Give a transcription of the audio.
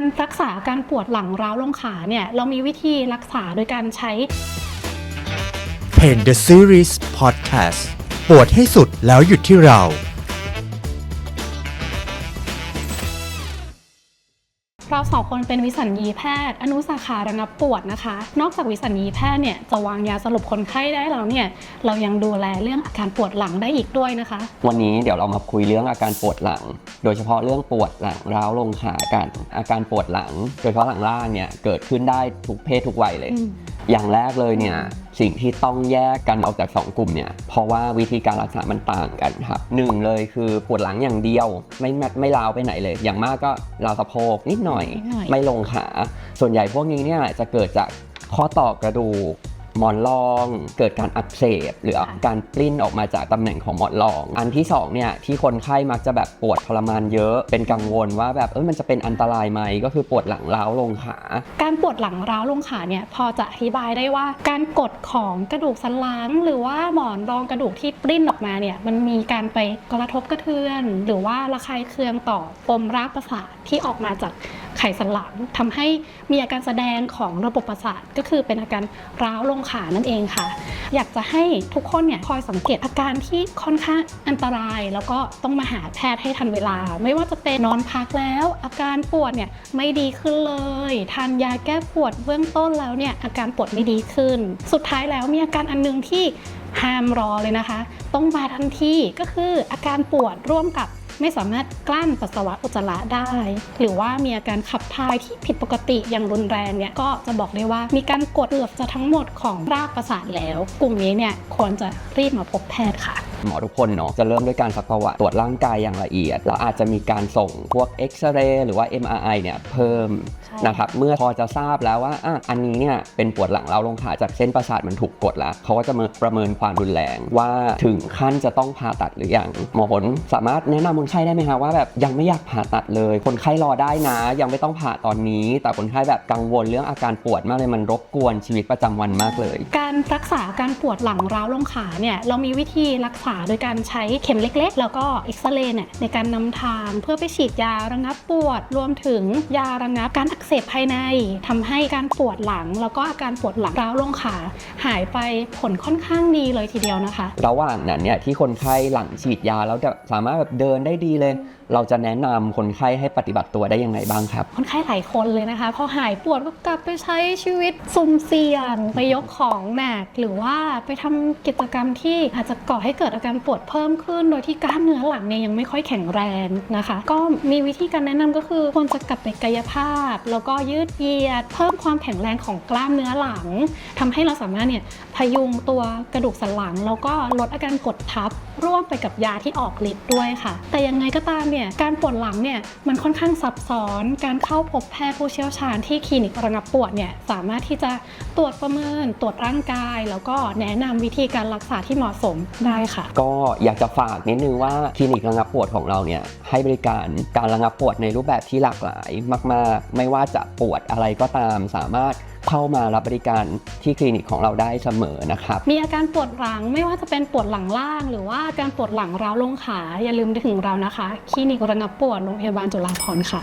การรักษาการปวดหลังร้าวลงขาเนี่ยเรามีวิธีรักษาโดยการใช้ Pain the Series Podcast ปวดให้สุดแล้วหยุดที่เรา เราสองคนเป็นวิสัญญีแพทย์ อนุสาขาระงับปวดนะคะ นอกจากวิสัญญีแพทย์เนี่ยจะวางยาสลบคนไข้ได้แล้วเนี่ยเรายังดูแลเรื่องอาการปวดหลังได้อีกด้วยนะคะ วันนี้เดี๋ยวเรามาคุยเรื่องอาการปวดหลัง โดยเฉพาะเรื่องปวดหลังร้าวลงขากัน อาการปวดหลัง โดยเฉพาะหลังล่างเนี่ยเกิดขึ้นได้ทุกเพศทุกวัยเลย อืมอย่างแรกเลยเนี่ยสิ่งที่ต้องแยกกันออกจาก 2 กลุ่มเนี่ยเพราะว่าวิธีการรักษามันต่างกันครับหนึ่งเลยคือปวดหลังอย่างเดียวไม่ไม่ไม่ลาวไปไหนเลย อย่างมากก็ลาวสะโพกนิดหน่อยนิดหน่อย ไม่ลงขา ส่วนใหญ่พวกนี้เนี่ยจะเกิดจากข้อต่อกระดูก หมอนรอง เกิดการอักเสบหรือการปลิ้นออกมาจากตำแหน่งของหมอนรอง อันที่สองเนี่ยที่คนไข้มักจะแบบปวดทรมานเยอะ เป็นกังวลว่าแบบเออมันจะเป็นอันตรายไหมก็คือปวดหลังร้าวลงขา การปวดหลังร้าวลงขาเนี่ยพอจะอธิบายได้ว่าการกดของกระดูกสันหลัง หรือว่าหมอนรองกระดูกที่ปริ้นออกมาเนี่ยมันมีการไปกระทบกระเทือน หรือว่าระคายเคืองต่อปมรากประสาทที่ออกมาจาก ไขสันหลังทำให้มีอาการแสดงของระบบประสาทก็คือเป็นอาการร้าวลงขานั่นเองค่ะ อยากจะให้ทุกคนเนี่ยคอยสังเกตอาการที่ค่อนข้างอันตราย แล้วก็ต้องมาหาแพทย์ให้ทันเวลา ไม่ว่าจะเป็นนอนพักแล้ว อาการปวดเนี่ยไม่ดีขึ้นเลยทานยาแก้ปวดเบื้องต้นแล้วเนี่ยอาการปวดไม่ดีขึ้น สุดท้ายแล้วมีอาการอันหนึงที่ห้ามรอเลยนะคะ ต้องมาทันทีก็คืออาการปวดร่วมกับ ไม่สามารถกลั้นปัสสาวะอุจจาระได้ หรือว่ามีอาการขับถ่ายที่ผิดปกติอย่างรุนแรงเนี่ยก็จะบอกได้ว่ามีการกดเกือบจะทั้งหมดของรากประสาทแล้ว กลุ่มนี้เนี่ยควรจะรีบมาพบแพทย์ค่ะ หมอทุกคนเนาะจะเริ่มด้วยการซักประวัติตรวจร่างกายอย่างละเอียด แล้วอาจจะมีการส่งพวกเอ็กซเรย์หรือว่า MRI เนี่ยเพิ่มใช่นะครับเมื่อพอจะทราบแล้วว่าอะอันนี้เนี่ยเป็นปวดหลังเราวลงขาจากเส้นประสาทมันถูกกดแล้วเขาก็จะมาประเมินความรุนแรงว่าถึงขั้นจะต้องผ่าตัดหรือยังหมอผลสามารถแนะนำคนไข้ได้ไหมคะว่าแบบยังไม่อยากผ่าตัดเลย คนไข้รอได้นะ ยังไม่ต้องผ่าตอนนี้ แต่คนไข้แบบกังวลเรื่องอาการปวดมากเลยมันรบกวนชีวิตประจำวันมากเลย การรักษาการปวดหลังร้าวลงขาเนี่ยเรามีวิธีรักษาโดยการใช้เข็มเล็กๆ แล้วก็เอ็กซเรย์เนี่ยในการนำทางเพื่อไปฉีดยาระงับปวด รวมถึงยาระงับการอักเสบภายในทำให้การปวดหลัง แล้วก็อาการปวดหลังร้าวลงขาหายไปผลค่อนข้างดีเลยทีเดียวนะคะ ระหว่างนั้นเนี่ยที่คนไข้หลังฉีดยาแล้วจะสามารถแบบเดินได้ดีเลยเราจะแนะนำคนไข้ให้ปฏิบัติตัวได้ยังไงบ้างครับ คนไข้หลายคนเลยนะคะ พอหายปวดก็กลับไปใช้ชีวิตซุ่มเสี่ยงไปยกของหนักหรือว่าไปทำกิจกรรมที่อาจจะก่อให้เกิดอาการปวดเพิ่มขึ้น โดยที่กล้ามเนื้อหลังเนี่ยยังไม่ค่อยแข็งแรงนะคะ ก็มีวิธีการแนะนำก็คือควรจะกลับไปกายภาพ แล้วก็ยืดเหยียด เพิ่มความแข็งแรงของกล้ามเนื้อหลังทำให้เราสามารถเนี่ยพยุงตัวกระดูกสันหลัง แล้วก็ลดอาการกดทับร่วมไปกับยาที่ออกฤทธิ์ด้วยค่ะ แต่ยังไงก็ตามเนี่ยการปวดหลังเนี่ยมันค่อนข้างซับซ้อน การเข้าพบแพทย์ผู้เชี่ยวชาญที่คลินิกระงับปวดเนี่ยสามารถที่จะตรวจประเมิน ตรวจร่างกาย แล้วก็แนะนำวิธีการรักษาที่เหมาะสมได้ค่ะก็อยากจะฝากนิดนึงว่าคลินิกระงับปวดของเราเนี่ยให้บริการการระงับปวดในรูปแบบที่หลากหลายมาก ๆ ไม่ว่าจะปวดอะไรก็ตามสามารถเข้ามารับบริการที่คลินิกของเราได้เสมอนะครับ มีอาการปวดหลังไม่ว่าจะเป็นปวดหลังล่าง หรือว่าการปวดหลังร้าวลงขาอย่าลืมถึงเรานะคะคลินิกระงับปวดโรงพยาบาลจุฬาภรณ์ค่ะ